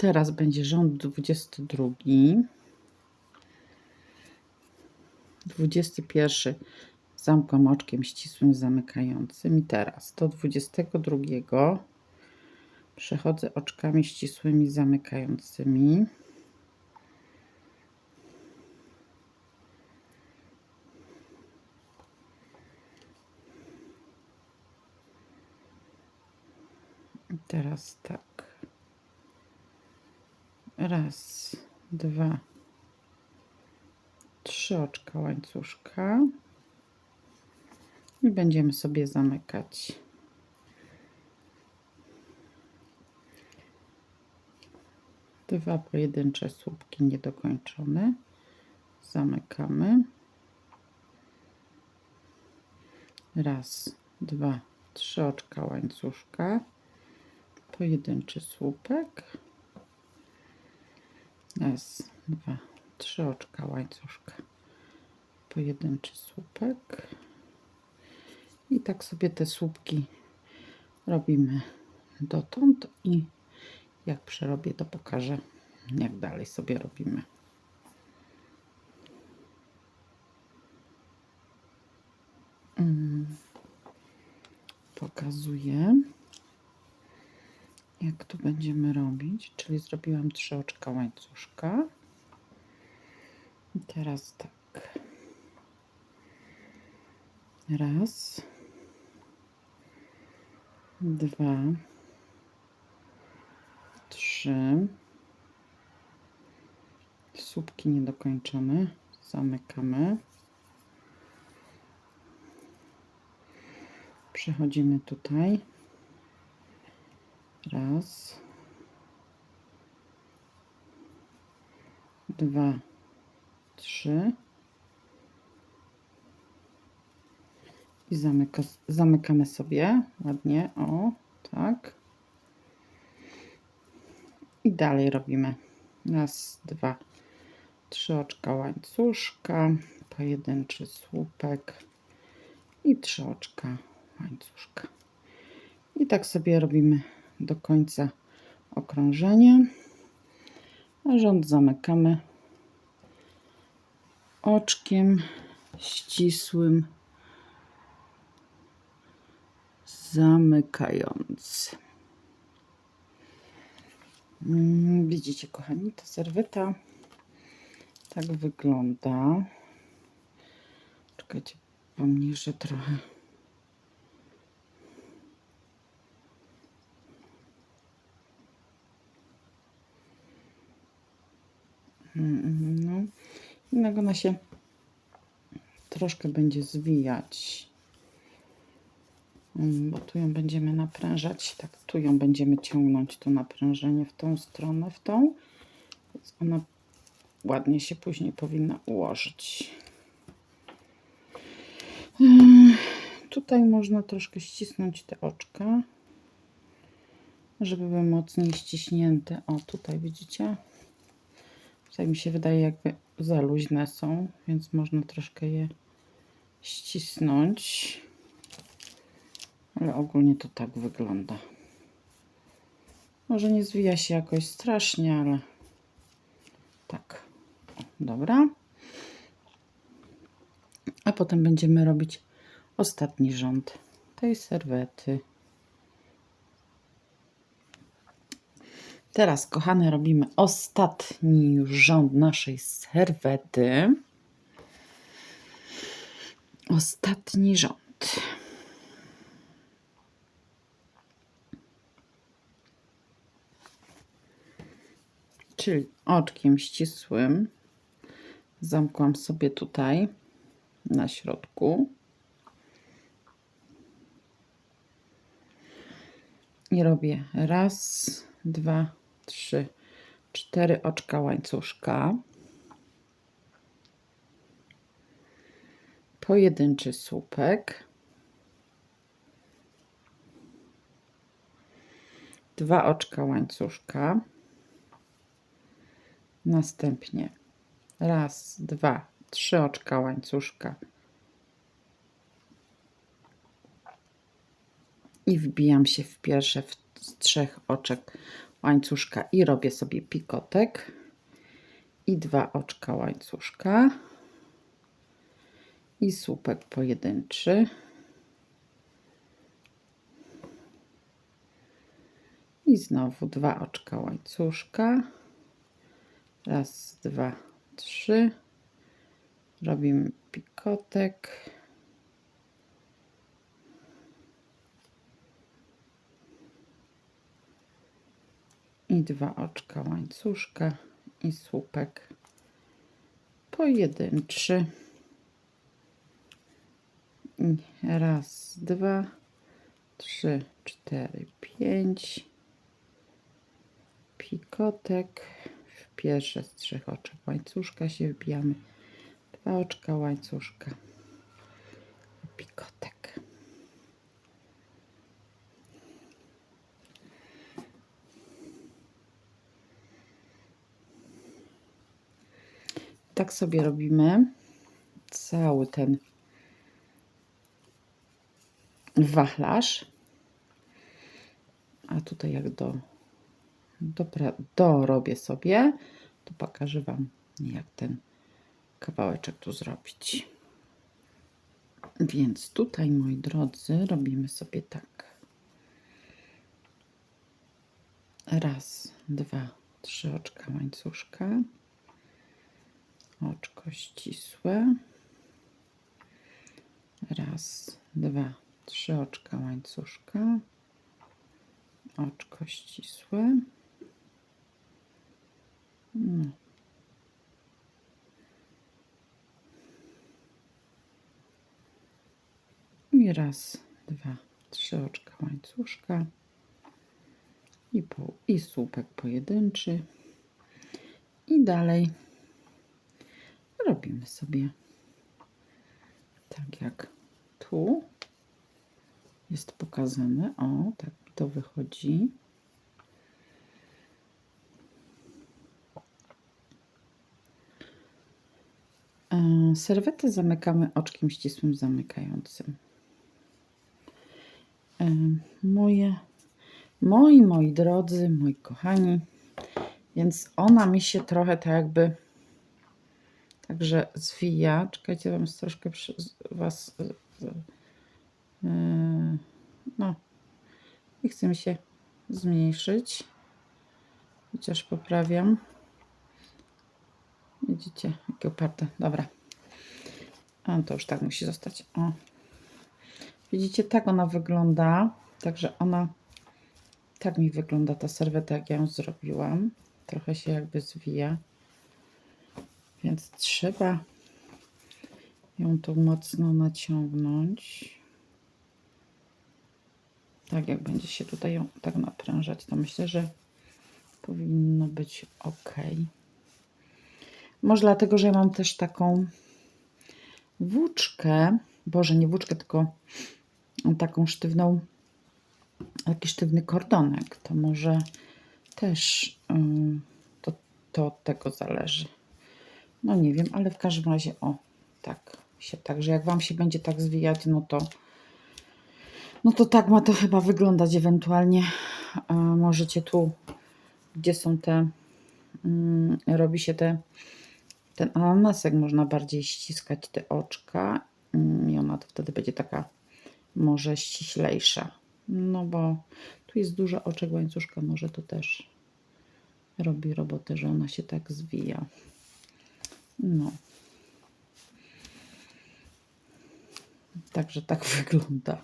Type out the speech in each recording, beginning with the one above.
Teraz będzie rząd 22. 21 zamkłam oczkiem ścisłym zamykającym i teraz do 22 przechodzę oczkami ścisłymi zamykającymi. I teraz tak. Raz, dwa, trzy oczka łańcuszka. I będziemy sobie zamykać. Dwa pojedyncze słupki niedokończone. Zamykamy. Raz, dwa, trzy oczka łańcuszka. Pojedynczy słupek. Raz, dwa, trzy oczka łańcuszka. Pojedynczy słupek. I tak sobie te słupki robimy dotąd i jak przerobię, to pokażę, jak dalej sobie robimy. Mm. Pokazuję, jak tu będziemy robić. Czyli zrobiłam trzy oczka łańcuszka. I teraz tak. Raz, dwa, trzy. Słupki niedokończone. Zamykamy. Przechodzimy tutaj. Raz. Dwa, trzy. I zamyka, zamykamy sobie ładnie. O, tak. I dalej robimy. Raz, dwa, trzy oczka łańcuszka, pojedynczy słupek i trzy oczka łańcuszka. I tak sobie robimy do końca okrążenia. Rząd zamykamy oczkiem ścisłym zamykając. Mm, Widzicie, kochani, ta serweta tak wygląda. Czekajcie, pomniejszę trochę. No, jednak ona się troszkę będzie zwijać. Mm, Bo tu ją będziemy naprężać, tak tu ją będziemy ciągnąć, to naprężenie w tą stronę, w tą. Więc ona ładnie się później powinna ułożyć. Mm, Tutaj można troszkę ścisnąć te oczka, żeby były mocniej ściśnięte. O, tutaj widzicie? Tutaj mi się wydaje, jakby za luźne są, więc można troszkę je ścisnąć. Ale ogólnie to tak wygląda. Może nie zwija się jakoś strasznie, ale tak. Dobra. A potem będziemy robić ostatni rząd tej serwety. Teraz, kochane, robimy ostatni już rząd naszej serwety. Ostatni rząd. Czyli oczkiem ścisłym zamkłam sobie tutaj na środku. I robię raz, dwa, trzy, cztery oczka łańcuszka. Pojedynczy słupek. Dwa oczka łańcuszka. Następnie raz, dwa, trzy oczka łańcuszka. I wbijam się w pierwsze z trzech oczek łańcuszka i robię sobie pikotek i dwa oczka łańcuszka i słupek pojedynczy. I znowu dwa oczka łańcuszka. Raz, dwa, trzy. Robimy pikotek. I dwa oczka łańcuszka i słupek pojedynczy. I Raz, dwa, trzy, cztery, pięć. Pikotek. W pierwsze z trzech oczek łańcuszka się wbijamy. Dwa oczka łańcuszka. Pikotek. Tak sobie robimy cały ten wachlarz. A tutaj jak do, dobra, dorobię sobie, to pokażę Wam jak ten kawałeczek tu zrobić. Więc tutaj, moi drodzy, robimy sobie tak. Raz, dwa, trzy oczka łańcuszka. Oczko ścisłe. Raz, dwa, trzy oczka łańcuszka. Oczko ścisłe. No. I raz, dwa, trzy oczka łańcuszka. I, pół, I słupek pojedynczy. I dalej robimy sobie tak jak tu jest pokazane. O, tak to wychodzi. E, Serwetę zamykamy oczkiem ścisłym zamykającym. E, Moje, moi, moi drodzy, moi kochani, więc ona mi się trochę tak jakby także zwija. Czekajcie, wam troszkę przy, was yy, no i chcę mi się zmniejszyć. Chociaż poprawiam. Widzicie, jakie oparte. Dobra. A to już tak musi zostać. O. Widzicie, tak ona wygląda. Także ona, tak mi wygląda ta serweta, jak ja ją zrobiłam. Trochę się jakby zwija. Więc trzeba ją tu mocno naciągnąć. Tak, jak będzie się tutaj ją tak naprężać, to myślę, że powinno być ok. Może dlatego, że ja mam też taką włóczkę, boże, nie włóczkę, tylko taką sztywną, taki sztywny kordonek. To może też to, to od tego zależy. No nie wiem, ale w każdym razie, o, tak się, także jak Wam się będzie tak zwijać, no to no to tak ma to chyba wyglądać ewentualnie. E, możecie tu, gdzie są te, mm, robi się te, ten ananasek, można bardziej ściskać te oczka mm, i ona to wtedy będzie taka może ściślejsza. No bo tu jest dużo oczek łańcuszka, może to też robi robotę, że ona się tak zwija. No. Także tak wygląda.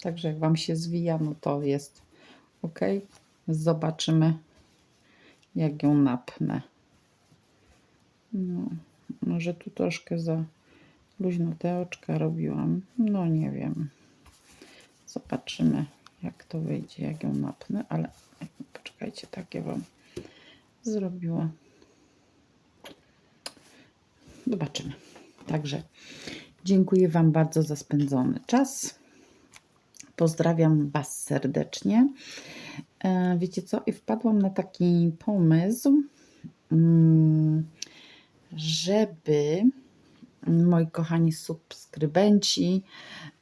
Także jak Wam się zwija, no to jest ok. Zobaczymy, jak ją napnę. No, może tu troszkę za luźno te oczka robiłam. No nie wiem. Zobaczymy, jak to wyjdzie, jak ją napnę, ale poczekajcie, takie Wam zrobiła. Zobaczymy. Także dziękuję Wam bardzo za spędzony czas. Pozdrawiam Was serdecznie. E, wiecie co? I wpadłam na taki pomysł, mm, żeby moi kochani subskrybenci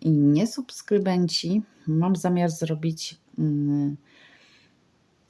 i niesubskrybenci, mam zamiar zrobić mm,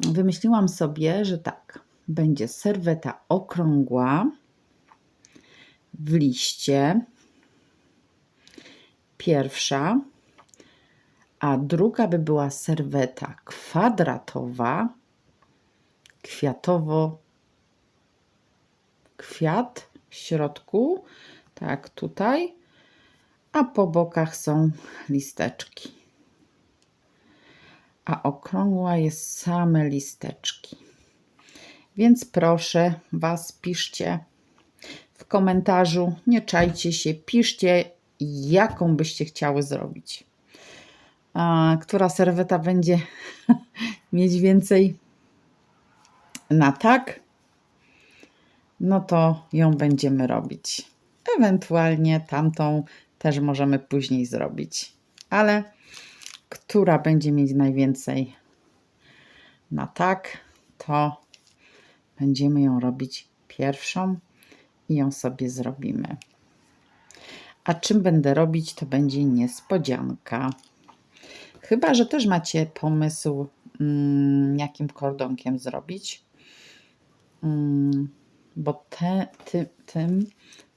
wymyśliłam sobie, że tak, będzie serweta okrągła w liście. Pierwsza, a druga by była serweta kwadratowa, kwiatowo kwiat w środku, tak tutaj, a po bokach są listeczki. A okrągła jest same listeczki. Więc proszę Was, piszcie komentarzu, nie czajcie się, piszcie, jaką byście chciały zrobić. A, która serweta będzie mieć więcej na tak, no to ją będziemy robić. Ewentualnie tamtą też możemy później zrobić. Ale która będzie mieć najwięcej na tak, to będziemy ją robić pierwszą i ją sobie zrobimy. A czym będę robić, to będzie niespodzianka. Chyba, że też macie pomysł, mm, jakim kordonkiem zrobić. Mm, bo te, ty, tym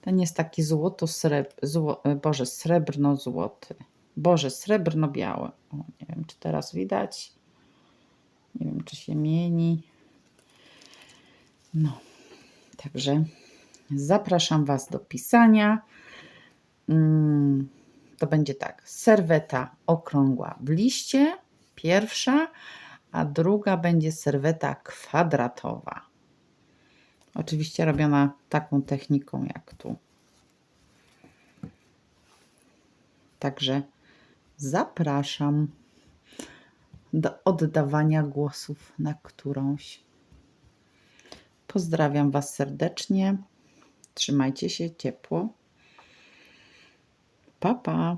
ten jest taki złoto sreb, zło, Boże, srebrno-złoty. Boże, srebrno-biały. O, nie wiem, czy teraz widać. Nie wiem, czy się mieni. No, także zapraszam Was do pisania. Mm, to będzie tak, serweta okrągła w liście, pierwsza, a druga będzie serweta kwadratowa. Oczywiście robiona taką techniką jak tu. Także zapraszam do oddawania głosów na którąś. Pozdrawiam Was serdecznie. Trzymajcie się ciepło. Pa, pa.